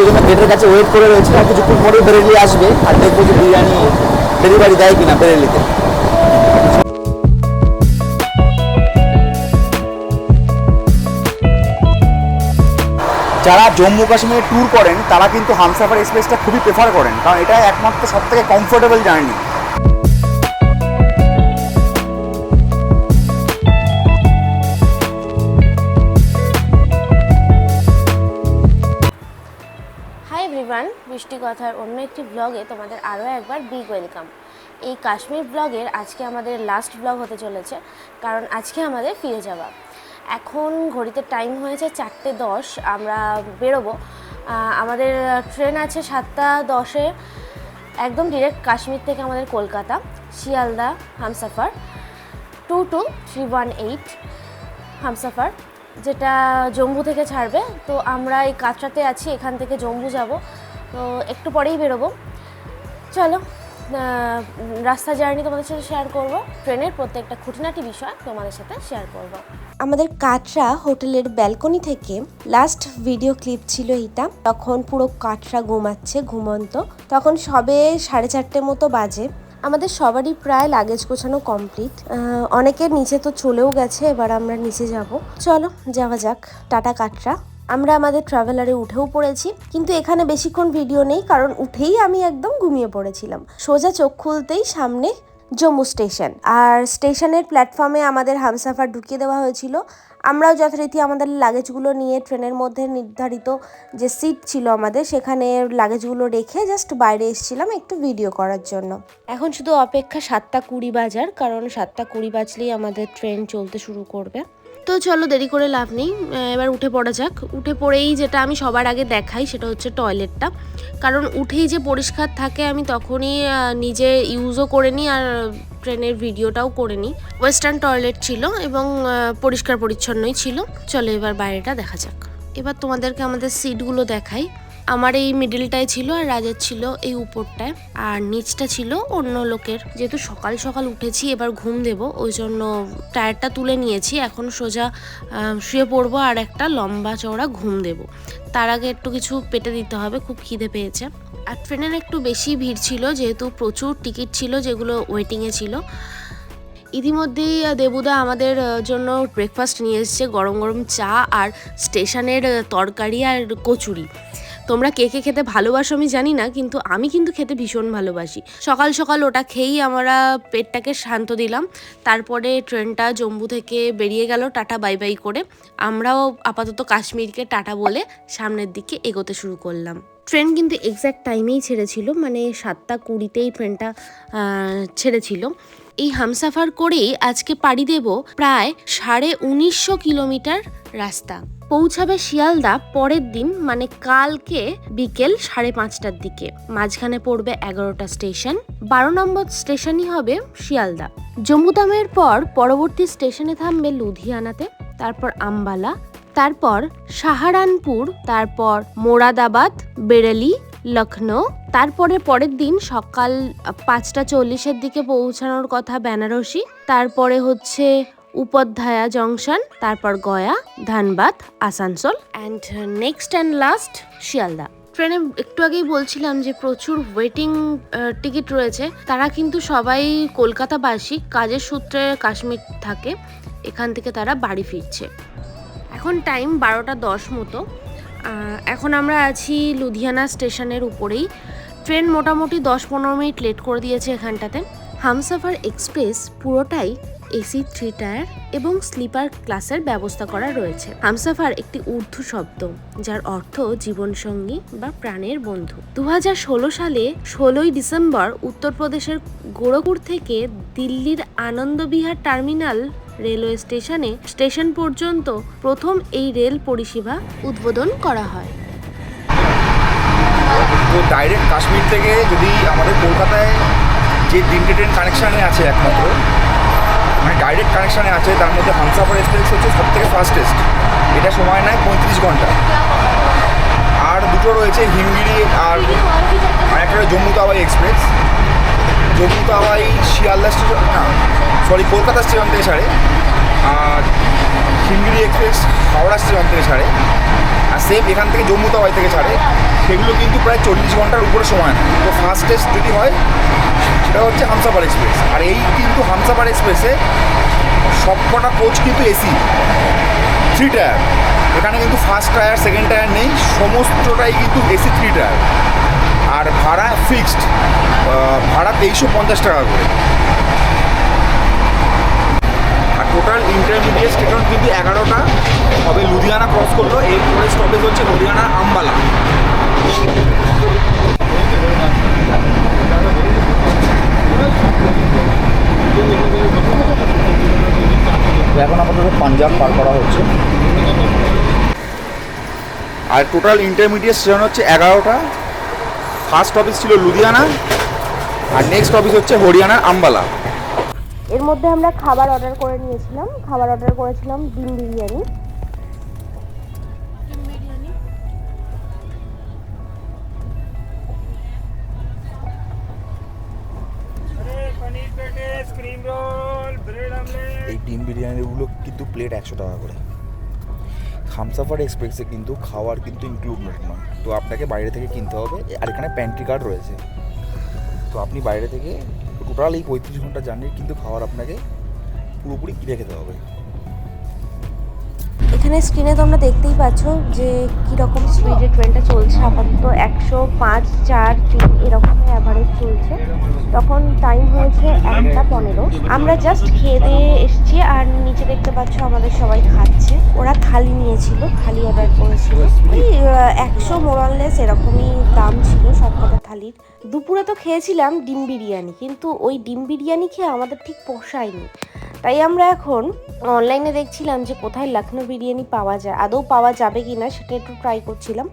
ওই জন্য গেটের কাছে ওয়েট করে রয়েছে, আর কিছুক্ষণ পরে বেরেলি আসবে, আর দেখব যে বিরিয়ানি ডেলিভারি দেয় কিনা বেরেলিতে। যারা জম্মু কাশ্মীরে ট্যুর করেন, তারা কিন্তু হামসাফার এক্সপ্রেসটা খুবই প্রেফার করেন, কারণ এটা একমাত্র সব থেকে কমফোর্টেবল জার্নি এভরিওয়ান বৃষ্টি কথার অন্য একটি ব্লগে তোমাদের আরও একবার বিগ ওয়েলকাম এই কাশ্মীর ব্লগের আজকে আমাদের লাস্ট ব্লগ হতে চলেছে, কারণ আজকে আমাদের ফিরে যাওয়া। এখন ঘড়িতে টাইম হয়েছে চারটে দশ, আমরা বেরোবো। আমাদের ট্রেন আছে সাতটা দশে, একদম ডিরেক্ট কাশ্মীর থেকে আমাদের Kolkata, Sealdah, Humsafar. Two two three one eight Humsafar. যেটা জম্মু থেকে ছাড়বে, তো আমরা এই কাঁচরাতে আছি, এখান থেকে জম্মু যাব। তো একটু পরেই বেরোবো। চলো রাস্তা জার্নি তোমাদের সাথে শেয়ার করব। ট্রেনের প্রত্যেকটা খুঁটিনাটি বিষয় তোমাদের সাথে শেয়ার করব। আমাদের কাটরা হোটেলের ব্যালকনি থেকে লাস্ট ভিডিও ক্লিপ ছিল এইটা। তখন পুরো কাটরা ঘুমাচ্ছে, ঘুমন্ত। তখন সবে সাড়ে চারটে মতো বাজে। আমাদের সবারই প্রায় লাগেজ গোছানো কমপ্লিট অনেকের নিচে তো চলেও গেছে, এবার আমরা নিচে যাব। চলো, যাওয়া যাক, টাটা কাটরা। আমরা আমাদের ট্রাভেলারে উঠেও পড়েছি, কিন্তু এখানে বেশিক্ষণ ভিডিও নেই, কারণ উঠেই আমি একদম ঘুমিয়ে পড়েছিলাম। সোজা চোখ খুলতেই সামনে জম্মু স্টেশন। আর স্টেশনের প্ল্যাটফর্মে আমাদের হামসাফার ঢুকিয়ে দেওয়া হয়েছিল। আমরাও যথারীতি আমাদের লাগেজগুলো নিয়ে ট্রেনের মধ্যে নির্ধারিত যে সিট ছিল আমাদের, সেখানে লাগেজগুলো রেখে জাস্ট বাইরে এসেছিলাম একটু ভিডিও করার জন্য। এখন শুধু অপেক্ষা সাতটা কুড়ি বাজার, কারণ সাতটা কুড়ি বাজলেই আমাদের ট্রেন চলতে শুরু করবে। তো চলো, দেরি করে লাভ নেই। এবার উঠে পড়া যাক। উঠে পড়েই যেটা আমি সবার আগে দেখাই সেটা হচ্ছে টয়লেটটা। কারণ উঠেই যে পরিষ্কার থাকে আমি তখনই নিজে ইউজও করে নিই আর ট্রেনের ভিডিওটাও করে নিই ওয়েস্টার্ন টয়লেট ছিল এবং পরিষ্কার পরিচ্ছন্নই ছিল। চলো এবার বাইরেটা দেখা যাক। এবার তোমাদেরকে আমাদের সিটগুলো দেখাই। আমার এই মিডিলটায় ছিল আর রাজের ছিল এই উপরটায়। আর নিচটা ছিল অন্য লোকের। যেহেতু সকাল সকাল উঠেছি, এবার ঘুম দেব, ওই জন্য টায়ারটা তুলে নিয়েছি। এখন সোজা শুয়ে পড়ব আর একটা লম্বা চওড়া ঘুম দেব। তার আগে একটু কিছু পেটে দিতে হবে, খুব খিদে পেয়েছে। আর ট্রেনের একটু বেশি ভিড় ছিল, যেহেতু প্রচুর টিকিট ছিল, যেগুলো ওয়েটিংয়ে ছিল। ইতিমধ্যেই দেবুদা আমাদের জন্য ব্রেকফাস্ট নিয়ে এসেছে, গরম গরম চা আর স্টেশনের তরকারি আর কচুরি। তোমরা কে কে খেতে ভালোবাসো আমি জানি না, কিন্তু আমি কিন্তু খেতে ভীষণ ভালোবাসি। সকাল সকাল ওটা খেয়েই আমরা পেটটাকে শান্ত দিলাম, তারপরে ট্রেনটা জম্মু থেকে বেরিয়ে গেল টাটা বাই বাই করে। আমরাও আপাতত কাশ্মীরকে টাটা বলে সামনের দিকে এগোতে শুরু করলাম। ট্রেন কিন্তু এক্স্যাক্ট টাইমেই ছেড়েছিল মানে সাতটা কুড়িতেই ট্রেনটা ছেড়েছিল। এই হামসাফার করেই আজকে পাড়ি দেব প্রায় সাড়ে উনিশশো কিলোমিটার রাস্তা। পৌঁছাবে শিয়ালদা পরের দিন মানে কালকে বিকেল সাড়ে পাঁচটার দিকে। মাঝখানে পড়বে এগারোটা স্টেশন। বারো নম্বর স্টেশনই হবে শিয়ালদা। জম্মুদামের পর পরবর্তী স্টেশনে থামবে লুধিয়ানাতে, তারপর আম্বালা, তারপর সাহারানপুর, তারপর মোরাদাবাদ, বেরেলি লখনৌ তারপরে পরের দিন সকাল পাঁচটা চল্লিশের দিকে পৌঁছানোর কথা বেনারসি। তারপরে হচ্ছে উপধ্যায়া জংশন, তারপর Gaya, Dhanbad, Asansol and next and last Sealdah. ট্রেনে একটু আগেই বলছিলাম যে প্রচুর ওয়েটিং টিকিট রয়েছে। তারা কিন্তু সবাই কলকাতাবাসী, কাজের সূত্রে কাশ্মীর থাকে, এখান থেকে তারা বাড়ি ফিরছে। এখন টাইম বারোটা দশ মতো। এখন আমরা আছি লুধিয়ানা স্টেশনের উপরেই। ট্রেন মোটামুটি দশ পনেরো মিনিট লেট করে দিয়েছে এখানটাতে। হামসাফার এক্সপ্রেস পুরোটাই এসি থ্রি টায়ার এবং স্লিপার ক্লাসের ব্যবস্থা করা রয়েছে। হামসাফার একটি উর্দু শব্দ, যার অর্থ জীবনসঙ্গী বা প্রাণের বন্ধু। দু হাজার ষোলো সালে ষোলোই ডিসেম্বর উত্তরপ্রদেশের গোরখপুর থেকে দিল্লির আনন্দবিহার টার্মিনাল রেলওয়ে স্টেশনে, স্টেশন পর্যন্ত প্রথম এই রেল পরিষেবা উদ্বোধন করা হয়। তো ডাইরেক্ট কাশ্মীর থেকে যদি আমাদের কলকাতায় যে তিনটে ট্রেন কানেকশানে আছে একমাত্র মানে ডাইরেক্ট কানেকশানে আছে, তার মধ্যে হামসাফার এক্সপ্রেস হচ্ছে সব থেকে ফাস্টেস্ট এটা সময় নেয় পঁয়ত্রিশ ঘণ্টা। আর দুটো রয়েছে হিমগিরি আর একটা জম্মু তাওয়াই এক্সপ্রেস জম্মু তাওয়াই শিয়ালদা স্টেশন না সরি কলকাতা স্টেশন থেকে ছাড়ে। আর হিমগিরি এক্সপ্রেস হাওড়া স্টেশন থেকে ছাড়ে। আর সেম এখান থেকে জম্মু তাওয়াই থেকে ছাড়ে। সেগুলো কিন্তু প্রায় চল্লিশ ঘণ্টার উপরে সময় নেয়। তো ফাস্টেস্ট যদি হয় সেটা হচ্ছে হামসাফার এক্সপ্রেস। আর এই কিন্তু হামসাফার এক্সপ্রেসে সবকটা কোচ কিন্তু এসি থ্রি টায়ার এখানে কিন্তু ফার্স্ট টায়ার সেকেন্ড টায়ার নেই, সমস্তটাই কিন্তু এসি থ্রি টায়ার আর ভাড়া ফিক্সড ভাড়া তেইশশো পঞ্চাশ টাকা করে। আর টোটাল ইন্টারমিডিয়েট স্টেশন কিন্তু এগারোটা। তবে লুধিয়ানা ক্রস করল, এরপরে স্টপেজ হচ্ছে লুধিয়ানা আম্বালা। এখন আপাতত পাঞ্জাব পার করা হচ্ছে। আর টোটাল ইন্টারমিডিয়েট স্টেশন হচ্ছে এগারোটা। ফার্স্ট অফিস ছিল লুধিয়ানা আর নেক্সট অফিস হচ্ছে হরিয়ানার আম্বালা। এর মধ্যে আমরা খাবার অর্ডার করে নিয়েছিলাম। খাবার অর্ডার করেছিলাম ডিম biryani. Cream roll bread omelette এই ডিম বিরিয়ানিগুলো কিন্তু প্লেট একশো টাকা করে। খামসাফার এক্সপ্রেসে কিন্তু খাওয়ার কিন্তু ইনক্লুডমেন্ট নয় তো আপনাকে বাইরে থেকে কিনতে হবে। আর এখানে প্যান্ট্রি কার্ড রয়েছে। তো আপনি বাইরে থেকে টোটাল এই পঁয়ত্রিশ ঘণ্টা জার্নির কিন্তু খাওয়ার আপনাকে পুরোপুরি কিনে খেতে হবে। এখানে স্ক্রিনে তোমরা দেখতেই পাচ্ছ যে কীরকম স্পিডে ট্রেনটা চলছে। আপাতত একশো পাঁচ, চার, তিন এরকম অ্যাভারেজ চলছে। তখন টাইম হয়েছে একটা পনেরো। আমরা জাস্ট খেয়ে দিয়ে এসছি আর নিচে দেখতে পাচ্ছ আমাদের সবাই খাচ্ছে। ওরা নিয়েছিল থালি অর্ডার করেছিল। ওই একশো মোরাললেস এরকমই দাম ছিল সবকটা থালির। দুপুরে তো খেয়েছিলাম ডিম বিরিয়ানি, কিন্তু ওই ডিম বিরিয়ানি খেয়ে আমাদের ঠিক পোষায়নি। তাই আমরা এখন অনলাইনে দেখছিলাম যে কোথায় লখনৌ বিরিয়ানি পাওয়া যায়, আদৌ পাওয়া যাবে কি না সেটা একটু ট্রাই করছিলাম।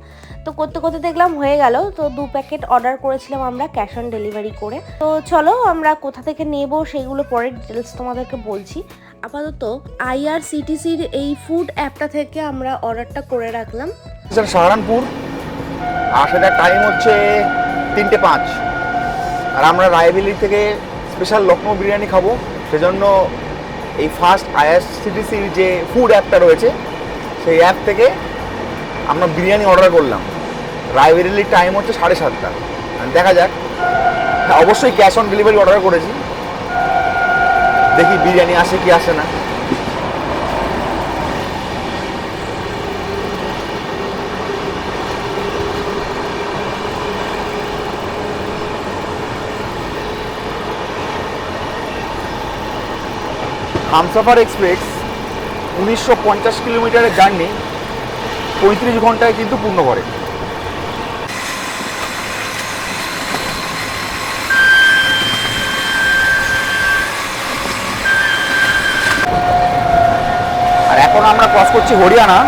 তো করতে করতে দেখলাম হয়ে গেল, তো দু প্যাকেট অর্ডার করেছিলাম আমরা ক্যাশ অন ডেলিভারি করে। তো চলো আমরা কোথা থেকে নেব সেইগুলো পরে ডিটেলস তোমাদেরকে বলছি। আপাতত আইআরসিটিসির এই ফুড অ্যাপটা থেকে আমরা অর্ডারটা করে রাখলাম। স্টেশন সাহারানপুর। সেটার টাইম হচ্ছে তিনটে পাঁচ। আর আমরা রায়বেলি থেকে স্পেশাল লখনৌ বিরিয়ানি খাব। সেজন্য এই ফার্স্ট আইআরসিটিসির যে ফুড অ্যাপটা রয়েছে, সেই অ্যাপ থেকে আমরা বিরিয়ানি অর্ডার করলাম। রায়বেরিলির টাইম হচ্ছে সাড়ে সাতটা। দেখা যাক। অবশ্যই ক্যাশ অন ডেলিভারি অর্ডার করেছি। দেখি বিরিয়ানি আসে কি আসে না। হামসাফার এক্সপ্রেস উনিশশো পঞ্চাশ কিলোমিটারের জার্নি পঁয়ত্রিশ ঘন্টায় কিন্তু পূর্ণ করে। আমরা ক্রস করছি হরিয়ানা।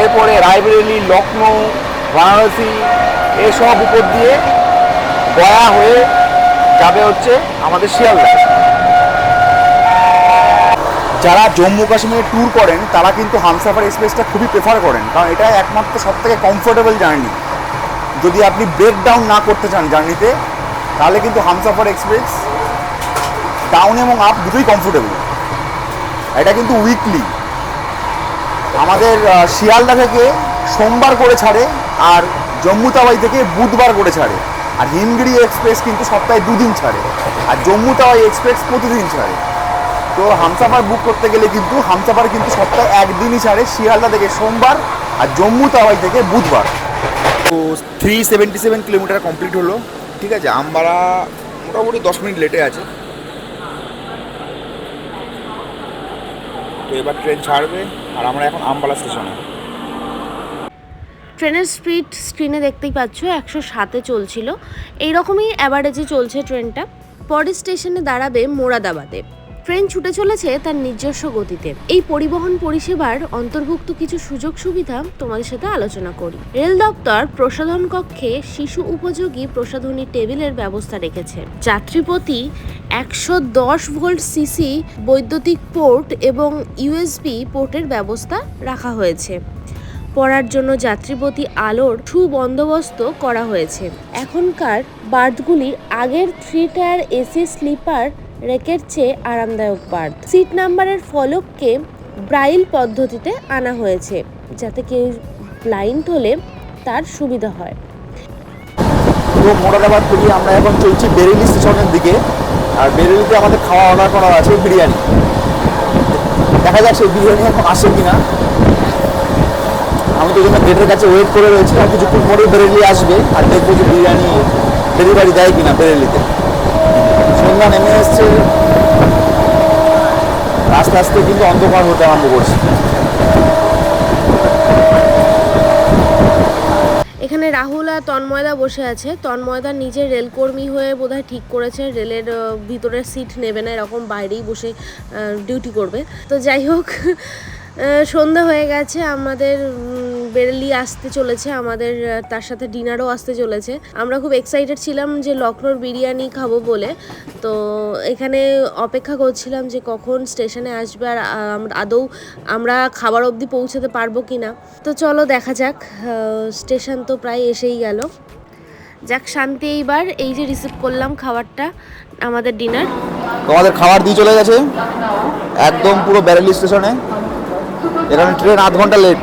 এরপরে রায়বেরেলি লখনৌ বারাণসী এসব উপর দিয়ে গয়া হয়ে যাবে হচ্ছে আমাদের শিয়ালদা। যারা জম্মু কাশ্মীরে ট্যুর করেন, তারা কিন্তু হামসাফার এক্সপ্রেসটা খুবই প্রেফার করেন, কারণ এটা একমাত্র সব থেকে কমফোর্টেবল জার্নি যদি আপনি ব্রেক ডাউন না করতে চান জার্নিতে তাহলে কিন্তু হামসাফার এক্সপ্রেস ডাউন এবং আপ দুটোই কমফোর্টেবল এটা কিন্তু উইকলি আমাদের শিয়ালদা থেকে সোমবার করে ছাড়ে আর জম্মু তাওয়াই থেকে বুধবার করে ছাড়ে। আর হিমগিরি এক্সপ্রেস কিন্তু সপ্তাহে দুদিন ছাড়ে। আর জম্মু তাওয়াই এক্সপ্রেস প্রতিদিন ছাড়ে। তো হামসাফার বুক করতে গেলে কিন্তু হামসাফার কিন্তু সপ্তাহে একদিনই ছাড়ে শিয়ালদা থেকে সোমবার আর জম্মু তাওয়াই থেকে বুধবার। তো three seventy seven kilometre complete হলো। ঠিক আছে, আমবাড়া মোটামুটি দশ মিনিট লেটে আছে। তো এবার ট্রেন ছাড়বে আর আমরা এখন আমবালা স্টেশনে। ট্রেনের স্পিড স্ক্রিনে দেখতেই পাচ্ছ, একশো সাতে চলছিল। এইরকমই অ্যাভারেজে চলছে ট্রেনটা। পরের স্টেশনে দাঁড়াবে মোরাদাবাদে। ট্রেন ছুটে চলেছে তার নিজস্ব গতিতে। এই পরিবহন পরিষেবার অন্তর্ভুক্ত কিছু সুযোগ সুবিধা তোমাদের সাথে আলোচনা করি। রেল দপ্তর প্রসাধন কক্ষে শিশু উপযোগী প্রসাধনী টেবিলের ব্যবস্থা রেখেছে। যাত্রীপতি একশো দশ ভোল্ট সিসি বৈদ্যুতিক পোর্ট এবং ইউএসবি পোর্টের ব্যবস্থা রাখা হয়েছে। পড়ার জন্য যাত্রীপতি আলোর সুবন্দোবস্ত করা হয়েছে। এখনকার বার্থগুলি আগের থ্রি টায়ার এসি স্লিপার রেকের চেয়ে আরামদায়ক বার্থ সিট নাম্বারের ফলককে ব্রাইল পদ্ধতিতে আনা হয়েছে, যাতে কেউ ব্লাইন্ড হলে তার সুবিধা হয়। মোরাদাবাদ থেকে আমরা এখন চলছি বেরেলি স্টেশনের দিকে। আর বেরেলিতে আমাদের খাওয়া অর্ডার করা আছে বিরিয়ানি। দেখা যাক সেই বিরিয়ানি এখন আসে কিনা। আমি তো জন্য গেটের কাছে ওয়েট করে রয়েছি, আর কিছুক্ষণ পরে বেরেলি আসবে। আর দেখব যে বিরিয়ানি ডেলিভারি দেয় কিনা বেরেলিতে। সন্ধ্যা নেমে এসছে। আস্তে আস্তে কিন্তু অন্ধকার হতে আরম্ভ করছে। এখানে রাহুল আর তন্ময়দা বসে আছে। তন্ময়দা নিজে রেলকর্মী হয়ে বোধহয় ঠিক করেছে, রেলের ভিতরের সিট নেবে না, এরকম বাইরেই বসে ডিউটি করবে। তো যাই হোক সন্ধ্যা হয়ে গেছে, আমাদের বেরেলি আসতে চলেছে, আমাদের তার সাথে ডিনারও আসতে চলেছে। আমরা খুব এক্সাইটেড ছিলাম যে লখনৌর বিরিয়ানি খাব বলে। তো এখানে অপেক্ষা করছিলাম যে কখন স্টেশনে আসবে আর আদৌ আমরা খাবার অবধি পৌঁছাতে পারব কি না তো চলো দেখা যাক স্টেশন তো প্রায় এসেই গেল। যাক, শান্তি এইবার। এই যে রিসিভ করলাম খাবারটা, আমাদের ডিনার তোমাদের খাবার দিয়ে চলে গেছে? একদম পুরো ব্যারেলি স্টেশনে। এখানে ট্রেন আধ ঘণ্টা লেট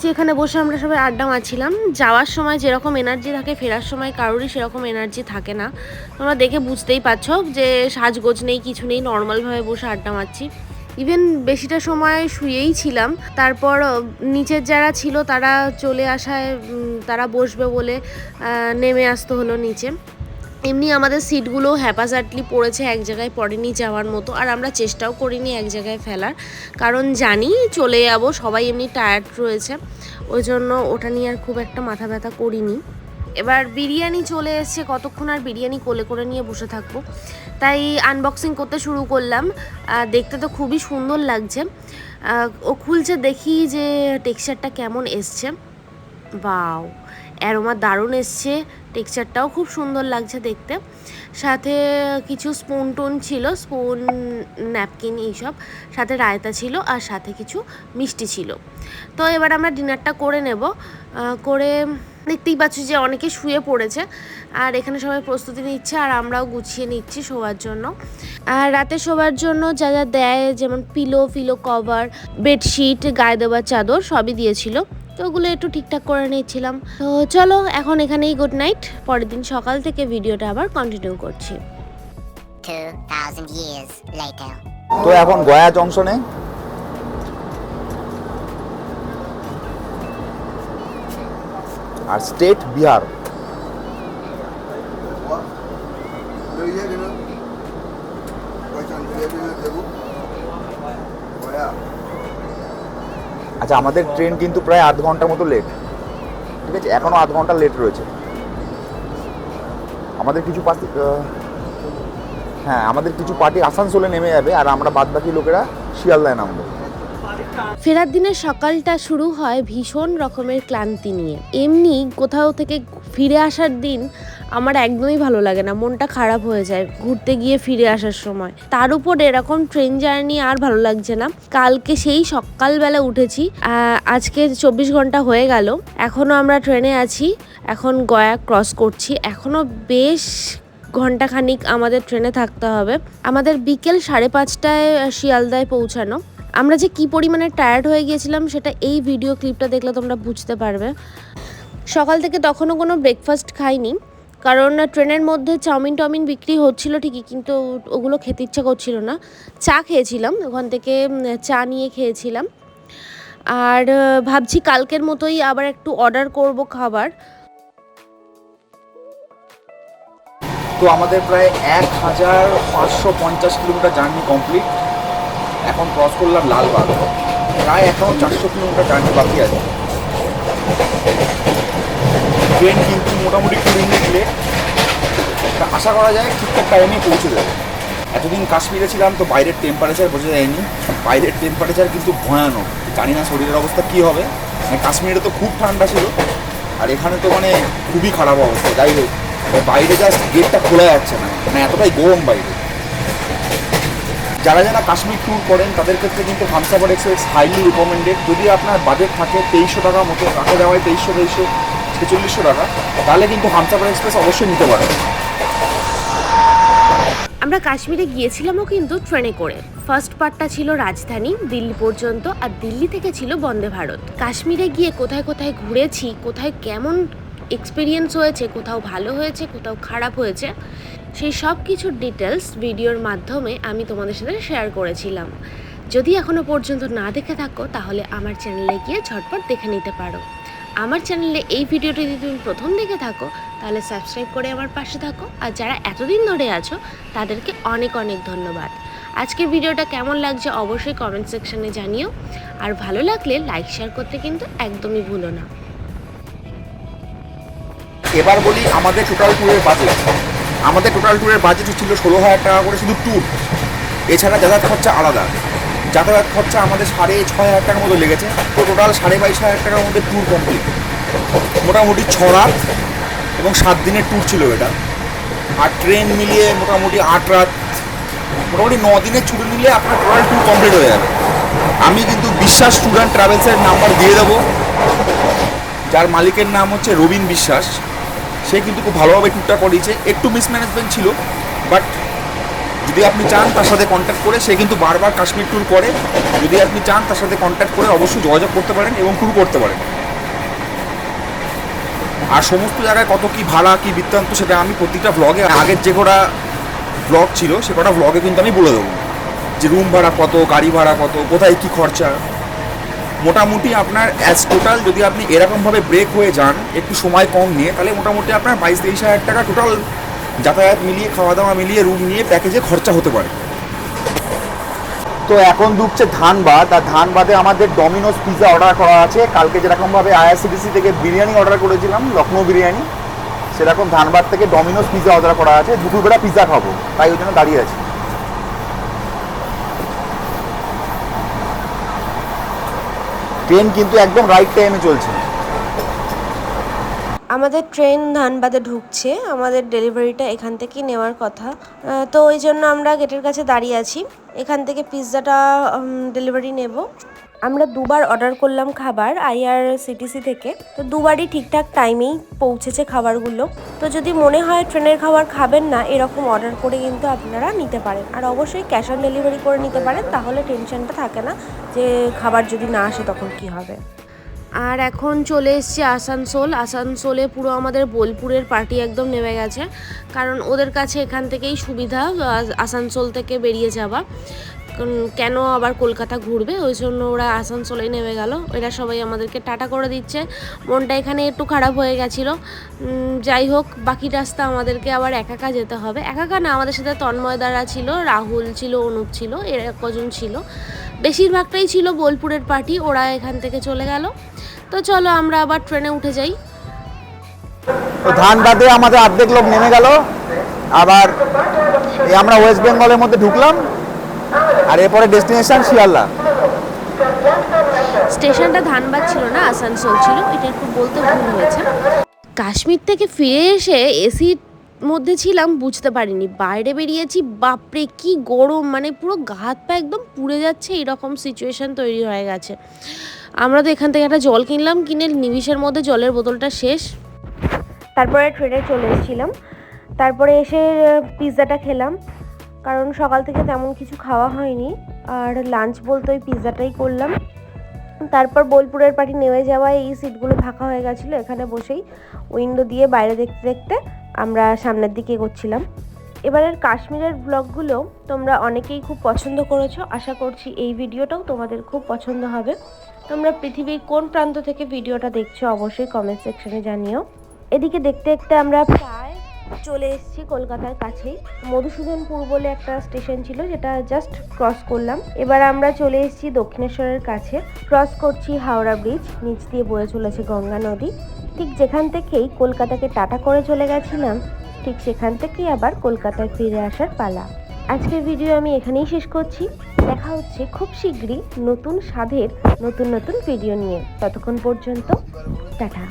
যে এখানে বসে আমরা সবাই আড্ডা মারছিলাম, যাওয়ার সময় যেরকম এনার্জি থাকে, ফেরার সময় কারোরই সেরকম এনার্জি থাকে না। তোমরা দেখে বুঝতেই পারছ যে সাজগোজ নেই, কিছু নেই নর্মালভাবে বসে আড্ডা মারছি। ইভেন বেশিটা সময় শুয়েই ছিলাম, তারপর নিচের যারা ছিল তারা চলে আসায় তারা বসবে বলে নেমে আসতে হলো নিচে। এমনি আমাদের সিটগুলো হ্যাপাজাটলি পড়েছে, এক জায়গায় পড়েনি যাওয়ার মতো। আর আমরা চেষ্টাও করিনি এক জায়গায় ফেলার। কারণ জানি চলে যাব, সবাই এমনি টায়ার্ড রয়েছে। ওই জন্য ওটা নিয়ে আর খুব একটা মাথা ব্যথা করিনি। এবার বিরিয়ানি চলে এসছে, কতক্ষণ আর বিরিয়ানি কোলে করে নিয়ে বসে থাকব। তাই আনবক্সিং করতে শুরু করলাম। দেখতে তো খুবই সুন্দর লাগছে। ও খুলছে দেখি যে টেক্সচারটা কেমন এসছে। বাও অ্যারোমা দারুণ এসছে। টেক্সচারটাও খুব সুন্দর লাগছে দেখতে। সাথে কিছু স্পুন টুন ছিল স্পুন ন্যাপকিন এইসব। সাথে রায়তা ছিল আর সাথে কিছু মিষ্টি ছিল। তো এবার আমরা ডিনারটা করে নেব। করে দেখতেই পাচ্ছি যে অনেকে শুয়ে পড়েছে। আর এখানে সবাই প্রস্তুতি নিচ্ছে আর আমরাও গুছিয়ে নিচ্ছি শোয়ার জন্য। আর রাতে শোবার জন্য যা যা দেয়, যেমন পিলো ফিলো কভার বেডশিট গায়ে দেওয়ার চাদর সবই দিয়েছিল। তো ওগুলো একটু ঠিকঠাক করে নিয়েছিলাম। তো চলো এখন এখানেই গুড নাইট পরের দিন সকাল থেকে ভিডিওটা আবার কন্টিনিউ করছি। 2,000 years later. তো এখন গয়া জংশনে? আর স্টেট বিহার। আচ্ছা আমাদের ট্রেন কিন্তু প্রায় আধ ঘণ্টার মতো লেট ঠিক আছে, এখনও আধ ঘণ্টা লেট রয়েছে। আমাদের কিছু পার্টি হ্যাঁ আমাদের কিছু পার্টি আসানসোলে নেমে যাবে, আর আমরা বাদ বাকি লোকেরা শিয়ালদায় নামবো। ফেরার দিনের সকালটা শুরু হয় ভীষণ রকমের ক্লান্তি নিয়ে। এমনি কোথাও থেকে ফিরে আসার দিন আমার একদমই ভালো লাগে না, মনটা খারাপ হয়ে যায় ঘুরতে গিয়ে ফিরে আসার সময়। তার উপর এরকম ট্রেন জার্নি আর ভালো লাগছে না। কালকে সেই সকালবেলা উঠেছি আজকে চব্বিশ ঘণ্টা হয়ে গেল এখনও আমরা ট্রেনে আছি, এখন গয়া ক্রস করছি এখনও বেশ ঘন্টাখানিক আমাদের ট্রেনে থাকতে হবে। আমাদের বিকেল সাড়ে পাঁচটায় শিয়ালদায় পৌঁছানো। আমরা যে কি পরিমাণে টায়ার্ড হয়ে গিয়েছিলাম সেটা এই ভিডিও ক্লিপটা দেখলে তোমরা বুঝতে পারবে। সকাল থেকে তখনও কোনো ব্রেকফাস্ট খাইনি। কারণ ট্রেনের মধ্যে চাউমিন টাউমিন বিক্রি হচ্ছিল ঠিকই, কিন্তু ওগুলো খেতে ইচ্ছা করছিল না। চা খেয়েছিলাম, ওখান থেকে চা নিয়ে খেয়েছিলাম। আর ভাবছি কালকের মতোই আবার একটু অর্ডার করব খাবার। তো আমাদের প্রায় এক হাজার পাঁচশো পঞ্চাশ কিলোমিটার জার্নি কমপ্লিট। এখন ক্রস করলাম লালবাগ। প্রায় এখনও চারশো কিলোমিটার জার্নি বাকি আছে। ট্রেন কিন্তু মোটামুটি কুড়ি মিনিট লেট আশা করা যায় ঠিকঠাক টাইমে পৌঁছে যাবে। এতদিন কাশ্মীরে ছিলাম তো বাইরের টেম্পারেচার বোঝা যায়নি। বাইরের টেম্পারেচার কিন্তু ভয়ানক। জানি না শরীরের অবস্থা কী হবে। মানে কাশ্মীরে তো খুব ঠান্ডা ছিল। আর এখানে তো মানে খুবই খারাপ অবস্থা। যাই হোক বাইরে জাস্ট গেটটা খোলা যাচ্ছে না। মানে এতটাই গরম বাইরে। যারা যারা কাশ্মীর ট্যুর করেন, তাদের ক্ষেত্রে কিন্তু হামসাফার এক্সপ্রেস হাইলি রিকমেন্ডেড যদি আপনার বাজেট থাকে তেইশশো টাকা মতো রাখা যাওয়ায় তেইশশো তেইশশো। ছেচল্লিশশো টাকা। তাহলে কিন্তু হামসাফার এক্সপ্রেস অবশ্যই নিতে পারেন আমরা কাশ্মীরে গিয়েছিলামও কিন্তু ট্রেনে করে। ফার্স্ট পার্টটা ছিল রাজধানী, দিল্লি পর্যন্ত, আর দিল্লি থেকে ছিল বন্দে ভারত। কাশ্মীরে গিয়ে কোথায় কোথায় ঘুরেছি, কোথায় কেমন এক্সপিরিয়েন্স হয়েছে, কোথাও ভালো হয়েছে, কোথাও খারাপ হয়েছে, সেই সব কিছুর ডিটেলস ভিডিওর মাধ্যমে আমি তোমাদের সাথে শেয়ার করেছিলাম। যদি এখনও পর্যন্ত না দেখে থাকো, তাহলে আমার চ্যানেলে গিয়ে ঝটপট দেখে নিতে পারো। আমার চ্যানেলে এই ভিডিওটি যদি তুমি প্রথম দেখে থাকো, তাহলে সাবস্ক্রাইব করে আমার পাশে থাকো। আর যারা এতদিন ধরে আছো, তাদেরকে অনেক অনেক ধন্যবাদ। আজকের ভিডিওটা কেমন লাগছে অবশ্যই কমেন্ট সেকশনে জানিও। আর ভালো লাগলে লাইক শেয়ার করতে কিন্তু একদমই ভুলো না। এবার বলি আমাদের টোটাল ট্যুরের বাজেট আমাদের টোটাল ট্যুরের বাজেট ছিল ষোলো হাজার টাকা করে শুধু ট্যুর এছাড়া যাতায়াত খরচা আলাদা। যাতায়াত খরচা আমাদের সাড়ে ছয় হাজার টাকার মতো লেগেছে। তো টোটাল সাড়ে বাইশ হাজার টাকার মধ্যে ট্যুর কমপ্লিট মোটামুটি ছ রাত এবং সাত দিনের ট্যুর ছিল এটা। আর ট্রেন মিলিয়ে মোটামুটি আট রাত, মোটামুটি ন দিনের ছুটি নিলে আপনার টোটাল ট্যুর কমপ্লিট হয়ে যাবে। আমি কিন্তু বিশ্বাস স্টুডেন্ট ট্রাভেলসের নাম্বার দিয়ে দেবো। যার মালিকের নাম হচ্ছে রবিন বিশ্বাস। সে কিন্তু খুব ভালোভাবে ট্যুরটা করিয়েছে। একটু মিসম্যানেজমেন্ট ছিল বাট যদি আপনি চান তার সাথে কন্ট্যাক্ট করে, সে কিন্তু বারবার কাশ্মীর ট্যুর করে। যদি আপনি চান তার সাথে কন্ট্যাক্ট করে, অবশ্যই যোগাযোগ করতে পারেন এবং ট্যুর করতে পারেন। আর সমস্ত জায়গায় কত কি ভাড়া, কি বৃত্তান্ত, সেটা আমি প্রতিটা ভ্লগে আগের যে কটা ব্লগ ছিল, সে কটা ব্লগে কিন্তু আমি বলে দেবো। যে রুম ভাড়া কত, গাড়ি ভাড়া কত, কোথায় কি খরচা। মোটামুটি আপনার অ্যাজ টোটাল যদি আপনি এরকমভাবে ব্রেক হয়ে যান, একটু সময় কম নিয়ে, তাহলে মোটামুটি আপনার বাইশ তেইশ হাজার টাকা টোটাল যাতায়াত মিলিয়ে খাওয়া দাওয়া মিলিয়ে, রুম নিয়ে প্যাকেজে খরচা হতে পারে। তো এখন ঢুকছে ধানবাদ, আর ধানবাদে আমাদের ডমিনোস পিৎজা অর্ডার করা আছে। কালকে যেরকমভাবে আইআরসিটিসি থেকে বিরিয়ানি অর্ডার করেছিলাম লখনৌ বিরিয়ানি, সেরকম ধানবাদ থেকে ডমিনোস পিৎজা অর্ডার করা আছে। দুপুরবেলা পিৎজা খাব, তাই ওই জন্য দাঁড়িয়ে আছি। ট্রেন কিন্তু একদম রাইট টাইমে চলছে। আমাদের ট্রেন ধানবাদে ঢুকছে, আমাদের ডেলিভারিটা এখান থেকেই নেওয়ার কথা। তো ওই জন্য আমরা গেটের কাছে দাঁড়িয়ে আছি। এখান থেকে পিৎজাটা ডেলিভারি নেব। আমরা দুবার অর্ডার করলাম খাবার আইআরসিটিসি থেকে। তো দুবারই ঠিকঠাক টাইমেই পৌঁছেছে খাবারগুলো। তো যদি মনে হয় ট্রেনের খাবার খাবেন না, এরকম অর্ডার করে কিন্তু আপনারা নিতে পারেন। আর অবশ্যই ক্যাশ অন ডেলিভারি করে নিতে পারেন, তাহলে টেনশনটা থাকে না যে খাবার যদি না আসে তখন কি হবে। আর এখন চলে এসছে আসানসোল। আসানসোলে পুরো আমাদের বোলপুরের পার্টি একদম নেমে গেছে। কারণ ওদের কাছে এখান থেকেই সুবিধা আসানসোল থেকে বেরিয়ে যাওয়া। কেন আবার কলকাতা ঘুরবে? ওই জন্য ওরা আসানসোলে নেমে গেল। এরা সবাই আমাদেরকে টাটা করে দিচ্ছে। মনটা এখানে একটু খারাপ হয়ে গেছিল। যাই হোক, বাকি রাস্তা আমাদেরকে আবার একা একা যেতে হবে। একা একা না, আমাদের সাথে তন্ময় তন্ময়দারা ছিল, রাহুল ছিল, অনুপ ছিল, এরা কজন ছিল। বেশিরভাগটাই ছিল বোলপুরের পার্টি ওরা এখান থেকে চলে গেল। তো চলো আমরা আবার ট্রেনে উঠে যাই। ধানবাদে আমাদের অর্ধেক লোক নেমে গেল। আবার এই আমরা ওয়েস্ট বেঙ্গলের মধ্যে ঢুকলাম। আর এরপরে ডেস্টিনেশন শিয়ালদা। স্টেশনটা ধানবাদ ছিল না আসানসোল ছিল। এটা একটু বলতে ভুল হয়েছে। কাশ্মীর থেকে ফিরে এসে এসির মধ্যে ছিলাম, বুঝতে পারিনি। বাইরে বেরিয়েছি, বাপরে, কি গরম! মানে পুরো গা হাত পা একদম পুড়ে যাচ্ছে, এরকম সিচুয়েশন তৈরি হয়ে গেছে। আমরা তো এখান থেকে একটা জল কিনলাম, কিনে নিমিষের মধ্যে জলের বোতলটা শেষ। তারপরে ট্রেনে চলে এসেছিলাম। তারপরে এসে পিৎজাটা খেলাম। কারণ সকাল থেকে তেমন কিছু খাওয়া হয়নি। আর লাঞ্চ বলতে ওই পিৎজাটাই করলাম। তারপর বোলপুরের পার্টি নেমে যাওয়ায় এই সিটগুলো ফাঁকা হয়ে গেছিল, এখানে বসেই উইন্ডো দিয়ে বাইরে দেখতে দেখতে আমরা সামনের দিকে এগোচ্ছিলাম। এবারের কাশ্মীরের ব্লগগুলো তোমরা অনেকেই খুব পছন্দ করেছ। আশা করছি এই ভিডিওটাও তোমাদের খুব পছন্দ হবে। তোমরা পৃথিবীর কোন প্রান্ত থেকে ভিডিওটা দেখছ অবশ্যই কমেন্ট সেকশনে জানিও। এদিকে দেখতে দেখতে আমরা প্রায় চলে এসেছি কলকাতার কাছেই। মধুসূদনপুর বলে একটা স্টেশন ছিল যেটা জাস্ট ক্রস করলাম। এবার আমরা চলে এসেছি দক্ষিণেশ্বরের কাছে। ক্রস করছি হাওড়া ব্রিজ নিচ দিয়ে বয়ে চলেছে গঙ্গা নদী। ঠিক যেখান থেকেই কলকাতাকে টাটা করে চলে গেছিলাম, ঠিক সেখান থেকেই আবার কলকাতায় ফিরে আসার পালা। আজকের ভিডিও আমি এখানেই শেষ করছি। দেখা হচ্ছে খুব শীঘ্রই নতুন স্বাদের, নতুন নতুন ভিডিও নিয়ে। ততক্ষণ পর্যন্ত, টাটা।